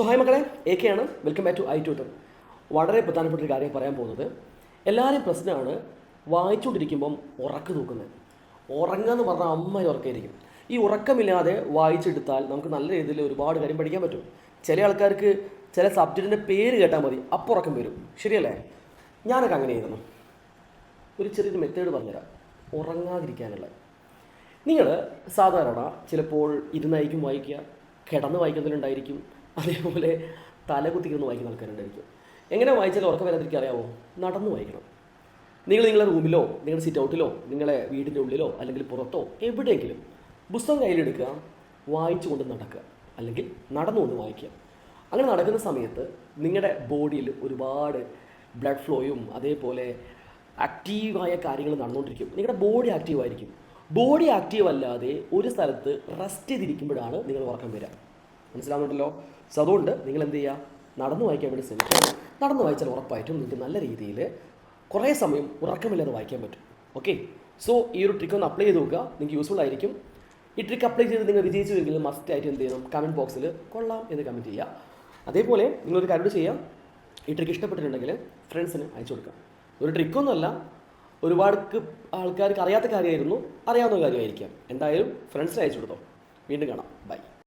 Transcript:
So hi മക്കളെ A K ആണ്. Welcome back to I tutor വളരെ പ്രധാനപ്പെട്ട ഒരു കാര്യം പറയാൻ പോകുന്നത്. എല്ലാവരും പ്രശ്നമാണ് വായിച്ചുകൊണ്ടിരിക്കുമ്പം ഉറക്കം തൂക്കുന്നത്. ഉറങ്ങുക എന്ന് പറഞ്ഞാൽ അമ്മ ഉറക്കമായിരിക്കും ഈ ഉറക്കമില്ലാതെ വായിച്ചെടുത്താൽ നമുക്ക് നല്ല രീതിയിൽ ഒരുപാട് കാര്യം പഠിക്കാൻ പറ്റും. ചില ആൾക്കാർക്ക് ചില സബ്ജക്റ്റിന്റെ പേര് കേട്ടാൽ മതി അപ്പോൾ ഉറക്കം വരും. ശരിയല്ലേ? ഞാനൊക്കെ അങ്ങനെയായിരുന്നു. ഒരു ചെറിയൊരു മെത്തേഡ് പറഞ്ഞുതരാം. ഉറങ്ങാതിരിക്കാനുള്ള. നിങ്ങൾ സാധാരണ ചിലപ്പോൾ ഇരുന്നായിരിക്കും വായിക്കുക. കിടന്ന് വായിക്കുന്നവരുണ്ടായിരിക്കും. അതേപോലെ തല കുത്തിക്കിരുന്ന് വായിക്കുന്ന ആൾക്കാരുണ്ടായിരിക്കും എങ്ങനെ വായിച്ചാൽ ഉറക്കം വരാതിരിക്കുക അറിയാമോ നടന്ന് വായിക്കണം. നിങ്ങൾ നിങ്ങളുടെ റൂമിലോ നിങ്ങളുടെ സിറ്റ് ഔട്ടിലോ നിങ്ങളുടെ വീടിന്റെ ഉള്ളിലോ അല്ലെങ്കിൽ പുറത്തോ എവിടെയെങ്കിലും പുസ്തകം കയ്യിലെടുക്കുക വായിച്ചുകൊണ്ട് നടക്കുക അല്ലെങ്കിൽ നടന്നുകൊണ്ട് വായിക്കുക. അങ്ങനെ നടക്കുന്ന സമയത്ത് നിങ്ങളുടെ ബോഡിയിൽ ഒരുപാട് ബ്ലഡ് ഫ്ലോയും അതേപോലെ ആക്റ്റീവായ കാര്യങ്ങൾ നടന്നുകൊണ്ടിരിക്കും. നിങ്ങളുടെ ബോഡി ആക്റ്റീവായിരിക്കും ബോഡി ആക്റ്റീവ് അല്ലാതെ ഒരു സ്ഥലത്ത് റെസ്റ്റ് ചെയ്തിരിക്കുമ്പോഴാണ് നിങ്ങൾ ഉറക്കം വരിക. മനസ്സിലാവുന്നുണ്ടല്ലോ? സോ അതുകൊണ്ട് നിങ്ങൾ എന്ത് ചെയ്യുക? നടന്നു വായിക്കാൻ വേണ്ടി ശ്രമിക്കുക. നടന്നു വായിച്ചാൽ ഉറപ്പായിട്ടും നിങ്ങൾക്ക് നല്ല രീതിയിൽ കുറേ സമയം ഉറക്കമില്ലാതെ വായിക്കാൻ പറ്റും. ഓക്കെ സോ ഈ ഒരു ട്രിക്ക് ഒന്ന് അപ്ലൈ ചെയ്ത് നോക്കുക. നിങ്ങൾക്ക് യൂസ്ഫുൾ ആയിരിക്കും. ഈ ട്രിക്ക് അപ്ലൈ ചെയ്ത് നിങ്ങൾ വിജയിച്ചു എങ്കിൽ മസ്റ്റ് ആയിട്ട് എന്ത് ചെയ്യണം? കമന്റ് ബോക്സിൽ കൊള്ളാം എന്ന് കമന്റ് ചെയ്യുക. അതേപോലെ നിങ്ങളൊരു കാര്യം ചെയ്യാം. ഈ ട്രിക്ക് ഇഷ്ടപ്പെട്ടിട്ടുണ്ടെങ്കിൽ ഫ്രണ്ട്സിന് അയച്ചു കൊടുക്കാം ഒരു ട്രിക്കൊന്നുമല്ല ഒരുപാട് ആൾക്കാർക്ക് അറിയാത്ത കാര്യമായിരുന്നു. അറിയാവുന്ന കാര്യമായിരിക്കാം. എന്തായാലും ഫ്രണ്ട്സിന് അയച്ചു കൊടുത്തോ. വീണ്ടും കാണാം. ബൈ